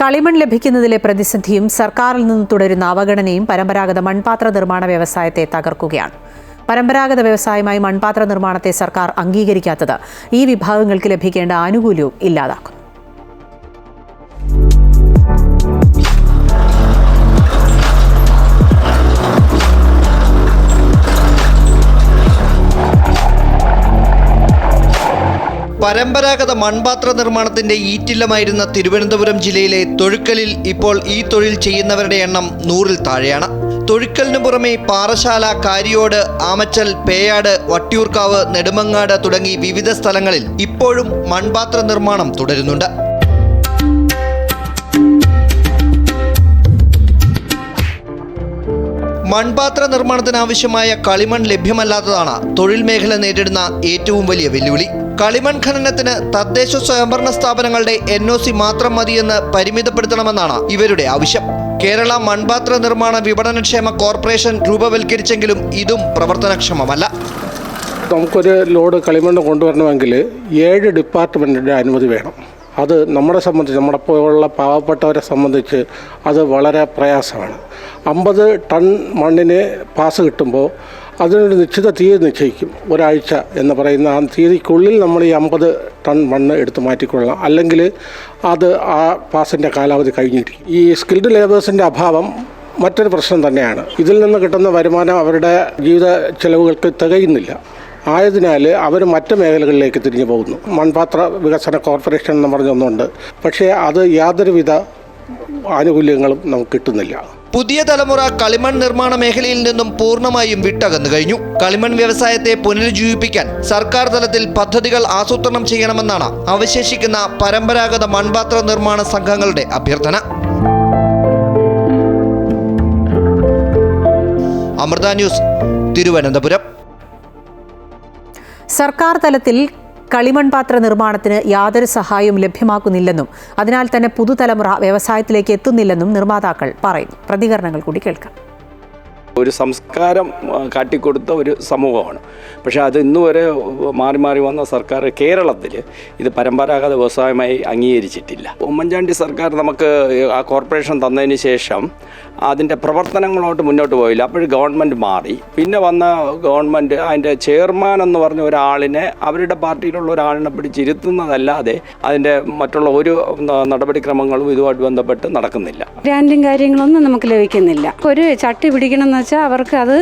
കളിമൺ ലഭിക്കുന്നതിലെ പ്രതിസന്ധിയും സർക്കാരിൽ നിന്ന് തുടരുന്ന അവഗണനയും പരമ്പരാഗത മൺപാത്ര നിർമ്മാണ വ്യവസായത്തെ തകർക്കുകയാണ്. പരമ്പരാഗത വ്യവസായമായി മൺപാത്ര നിർമ്മാണത്തെ സർക്കാർ അംഗീകരിക്കാത്തത് ഈ വിഭാഗങ്ങൾക്ക് ലഭിക്കേണ്ട ആനുകൂല്യവും ഇല്ലാതാക്കുന്നു. പരമ്പരാഗത മൺപാത്ര നിർമ്മാണത്തിന്റെ ഈറ്റില്ലമായിരുന്ന തിരുവനന്തപുരം ജില്ലയിലെ തൊഴുക്കലിൽ ഇപ്പോൾ ഈ തൊഴിൽ ചെയ്യുന്നവരുടെ എണ്ണം നൂറിൽ താഴെയാണ്. തൊഴുക്കലിനു പുറമെ പാറശാല കാരിയോട് ആമച്ചൽ പേയാട് വട്ടിയൂർക്കാവ് നെടുമങ്ങാട് തുടങ്ങി വിവിധ സ്ഥലങ്ങളിൽ ഇപ്പോഴും മൺപാത്ര നിർമ്മാണം തുടരുന്നുണ്ട്. മൺപാത്ര നിർമ്മാണത്തിനാവശ്യമായ കളിമൺ ലഭ്യമല്ലാത്തതാണ് തൊഴിൽ മേഖല നേരിടുന്ന ഏറ്റവും വലിയ വെല്ലുവിളി. കളിമൺ ഖനനത്തിന് തദ്ദേശ സ്വയംഭരണ സ്ഥാപനങ്ങളുടെ എൻ ഒ സി മാത്രം മതിയെന്ന് പരിമിതപ്പെടുത്തണമെന്നാണ് ഇവരുടെ ആവശ്യം. കേരള മൺപാത്ര നിർമ്മാണ വിപണനക്ഷേമ കോർപ്പറേഷൻ രൂപവൽക്കരിച്ചെങ്കിലും ഇതും പ്രവർത്തനക്ഷമമല്ല. നമുക്കൊരു ലോഡ് കളിമണ്ണ് കൊണ്ടുവരണമെങ്കിൽ ഏഴ് ഡിപ്പാർട്ട്മെന്റിന്റെ അനുമതി വേണം. അത് നമ്മളെ സംബന്ധിച്ച് നമ്മുടെ പോലുള്ള പാവപ്പെട്ടവരെ സംബന്ധിച്ച് അത് വളരെ പ്രയാസമാണ്. അമ്പത് ടൺ മണ്ണിന് പാസ് കിട്ടുമ്പോൾ അതിനൊരു നിശ്ചിത തീയതി നിശ്ചയിക്കും ഒരാഴ്ച എന്ന് പറയുന്ന ആ തീയതിക്കുള്ളിൽ നമ്മൾ ഈ അമ്പത് ടൺ മണ്ണ് എടുത്ത് മാറ്റിക്കൊള്ളണം. അല്ലെങ്കിൽ അത് ആ പാസിന്റെ കാലാവധി കഴിഞ്ഞിരിക്കും. ഈ സ്കിൽഡ് ലേബേഴ്സിന്റെ അഭാവം മറ്റൊരു പ്രശ്നം തന്നെയാണ്. ഇതിൽ നിന്ന് കിട്ടുന്ന വരുമാനം അവരുടെ ജീവിത ചെലവുകൾക്ക് തികയുന്നില്ല. ആയതിനാൽ അവർ മറ്റ് മേഖലകളിലേക്ക് തിരിഞ്ഞു പോകുന്നു. മൺപാത്ര വികസന കോർപ്പറേഷൻ എന്ന് പറഞ്ഞൊന്നുണ്ട് പക്ഷേ അത് യാതൊരുവിധ ആനുകൂല്യങ്ങളും നമുക്ക് കിട്ടുന്നില്ല. പുതിയ തലമുറ കളിമൺ നിർമ്മാണ മേഖലയിൽ നിന്നും പൂർണമായും വിട്ടകന്നു കഴിഞ്ഞു. കളിമൺ വ്യവസായത്തെ പുനരുജ്ജീവിപ്പിക്കാൻ സർക്കാർ തലത്തിൽ പദ്ധതികൾ ആസൂത്രണം ചെയ്യണമെന്നാണ് അവശേഷിക്കുന്ന പരമ്പരാഗത മൺപാത്ര നിർമ്മാണ സംഘങ്ങളുടെ അഭ്യർത്ഥന. അമൃത ന്യൂസ് തിരുവനന്തപുരം. സർക്കാർ തലത്തിൽ കളിമൺ പാത്ര നിർമ്മാണത്തിന് യാതൊരു സഹായവും ലഭ്യമാക്കുന്നില്ലെന്നും അതിനാൽ തന്നെ പുതുതലമുറ വ്യവസായത്തിലേക്ക് എത്തുന്നില്ലെന്നും നിർമ്മാതാക്കൾ പറയുന്നു. പ്രതികരണങ്ങൾ കൂടി കേൾക്കാം. ഒരു സംസ്കാരം കാട്ടിക്കൊടുത്ത ഒരു സമൂഹമാണ്. പക്ഷേ അത് ഇന്നു വരെ മാറി മാറി വന്ന സർക്കാർ കേരളത്തിൽ ഇത് പരമ്പരാഗത വ്യവസായമായി അംഗീകരിച്ചിട്ടില്ല. ഉമ്മൻചാണ്ടി സർക്കാർ നമുക്ക് ആ കോർപ്പറേഷൻ തന്നതിന് ശേഷം അതിന്റെ പ്രവർത്തനങ്ങളോട്ട് മുന്നോട്ട് പോയില്ല. അപ്പോൾ ഗവൺമെന്റ് മാറി. പിന്നെ വന്ന ഗവൺമെന്റ് അതിന്റെ ചെയർമാൻ എന്ന് പറഞ്ഞ ഒരാളിനെ അവരുടെ പാർട്ടിയിലുള്ള ഒരാളിനെ പിടിച്ചിരുത്തുന്നതല്ലാതെ അതിന്റെ മറ്റുള്ള ഒരു നടപടിക്രമങ്ങളും ഇതുമായിട്ട് ബന്ധപ്പെട്ട് നടക്കുന്നില്ല. ഗ്രാൻഡും കാര്യങ്ങളൊന്നും നമുക്ക് ലഭിക്കുന്നില്ല. ഒരു ചട്ടി പിടിക്കണം എന്ന് വെച്ചാൽ അവർക്ക് അത്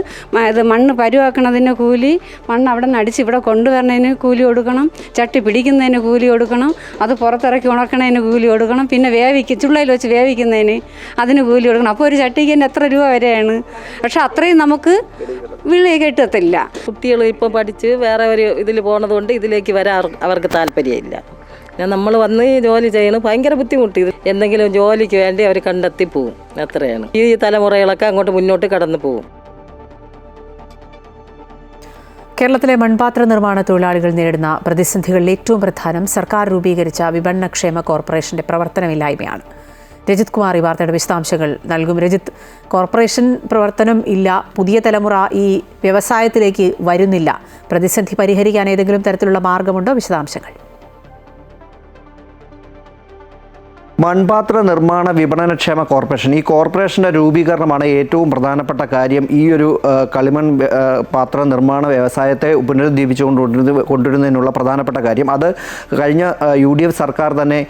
ഇത് മണ്ണ് പരുവാക്കണതിന് കൂലി മണ്ണ് അവിടെ നിന്ന് അടിച്ച് ഇവിടെ കൊണ്ടുവരണതിന് കൂലി കൊടുക്കണം ചട്ടി പിടിക്കുന്നതിന് കൂലി കൊടുക്കണം അത് പുറത്തിറക്കി ഉണക്കണതിന് കൂലി കൊടുക്കണം പിന്നെ വേവിക്ക് ചുള്ളയിൽ വെച്ച് വേവിക്കുന്നതിന് അതിന് കൂലി കൊടുക്കണം. അപ്പോൾ ഒരു ചട്ടിക്ക് തന്നെ എത്ര രൂപ വരെയാണ്? പക്ഷെ അത്രയും നമുക്ക് വിളി കിട്ടത്തില്ല. കുട്ടികൾ ഇപ്പം പഠിച്ച് വേറെ ഒരു ഇതിൽ പോണതുകൊണ്ട് ഇതിലേക്ക് വരാൻ അവർ- അവർക്ക് താല്പര്യമില്ല. പിന്നെ നമ്മൾ വന്ന് ജോലി ചെയ്യണം ഭയങ്കര ബുദ്ധിമുട്ട്. എന്തെങ്കിലും ജോലിക്ക് വേണ്ടി അവർ കണ്ടെത്തി പോവും. അത്രയാണ്. ഈ തലമുറകളൊക്കെ അങ്ങോട്ട് മുന്നോട്ട് കടന്നു പോവും. കേരളത്തിലെ മൺപാത്ര നിർമ്മാണ തൊഴിലാളികൾ നേരിടുന്ന പ്രതിസന്ധികളിൽ ഏറ്റവും പ്രധാനം സർക്കാർ രൂപീകരിച്ച വിപണനക്ഷേമ കോർപ്പറേഷന്റെ പ്രവർത്തനമില്ലായ്മയാണ്. രജിത് കുമാർ ഈ വാർത്തയുടെ വിശദാംശങ്ങൾ നൽകും. രജിത് കോർപ്പറേഷൻ പ്രവർത്തനം ഇല്ല പുതിയ തലമുറ ഈ വ്യവസായത്തിലേക്ക് വരുന്നില്ല. പ്രതിസന്ധി പരിഹരിക്കാൻ ഏതെങ്കിലും തരത്തിലുള്ള മാർഗമുണ്ടോ? വിശദാംശങ്ങൾ. മൺപാത്ര നിർമ്മാണ വിപണനക്ഷേമ കോർപ്പറേഷൻ. ഈ കോർപ്പറേഷന്റെ രൂപീകരണമാണ് ഏറ്റവും പ്രധാനപ്പെട്ട കാര്യം. ഈ ഒരു കളിമൺ പാത്ര നിർമ്മാണ വ്യവസായത്തെ പുനരുദ്ദീപിച്ചുകൊണ്ട് കൊണ്ടുവരുന്ന- കൊണ്ടുവരുന്നതിനുള്ള പ്രധാനപ്പെട്ട കാര്യം. അത് കഴിഞ്ഞ യു ഡി എഫ് സർക്കാർ തന്നെ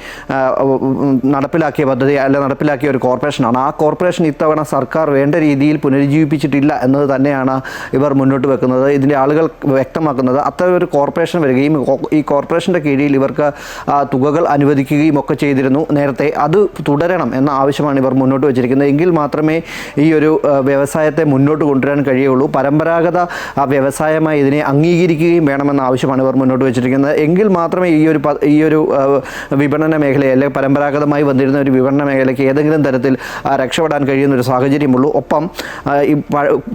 നടപ്പിലാക്കിയ പദ്ധതി അല്ല നടപ്പിലാക്കിയ ഒരു കോർപ്പറേഷനാണ്. ആ കോർപ്പറേഷൻ ഇത്തവണ സർക്കാർ വേണ്ട രീതിയിൽ പുനരുജ്ജീവിപ്പിച്ചിട്ടില്ല എന്നത് തന്നെയാണ് ഇവർ മുന്നോട്ട് വെക്കുന്നത്. ഇതിന്റെ ആളുകൾ വ്യക്തമാക്കുന്നത് അത്തരം ഒരു കോർപ്പറേഷൻ വരികയും ഈ കോർപ്പറേഷന്റെ കീഴിൽ ഇവർക്ക് തുകകൾ അനുവദിക്കുകയും ഒക്കെ ചെയ്തിരുന്നു. നേരത്തെ അത് തുടരണം എന്ന ആവശ്യമാണ് ഇവർ മുന്നോട്ട് വെച്ചിരിക്കുന്നത്. എങ്കിൽ മാത്രമേ ഈ ഒരു വ്യവസായത്തെ മുന്നോട്ട് കൊണ്ടുവരാൻ കഴിയുള്ളൂ. പരമ്പരാഗത വ്യവസായമായി ഇതിനെ അംഗീകരിക്കുകയും വേണമെന്ന ആവശ്യമാണ് ഇവർ മുന്നോട്ട് വെച്ചിരിക്കുന്നത്. എങ്കിൽ മാത്രമേ ഈ ഒരു ഈ ഒരു വിപണന മേഖലയെ അല്ലെങ്കിൽ പരമ്പരാഗതമായി വന്നിരുന്ന ഒരു വിപണന മേഖലയ്ക്ക് ഏതെങ്കിലും തരത്തിൽ രക്ഷപ്പെടാൻ കഴിയുന്ന ഒരു സാഹചര്യമുള്ളൂ. ഒപ്പം ഈ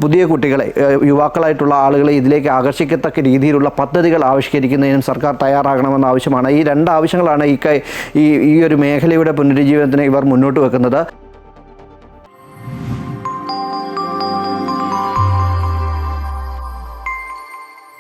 പുതിയ കുട്ടികളെ യുവാക്കളായിട്ടുള്ള ആളുകളെ ഇതിലേക്ക് ആകർഷിക്കത്തക്ക രീതിയിലുള്ള പദ്ധതികൾ ആവിഷ്കരിക്കുന്നതിനും സർക്കാർ തയ്യാറാകണമെന്ന ആവശ്യമാണ്. ഈ രണ്ട് ആവശ്യങ്ങളാണ് ഈ ഈ ഒരു മേഖലയുടെ പുനരുജ്ജീവനത്തിന് ഇവർ മുന്നോട്ട് വെക്കുന്നത്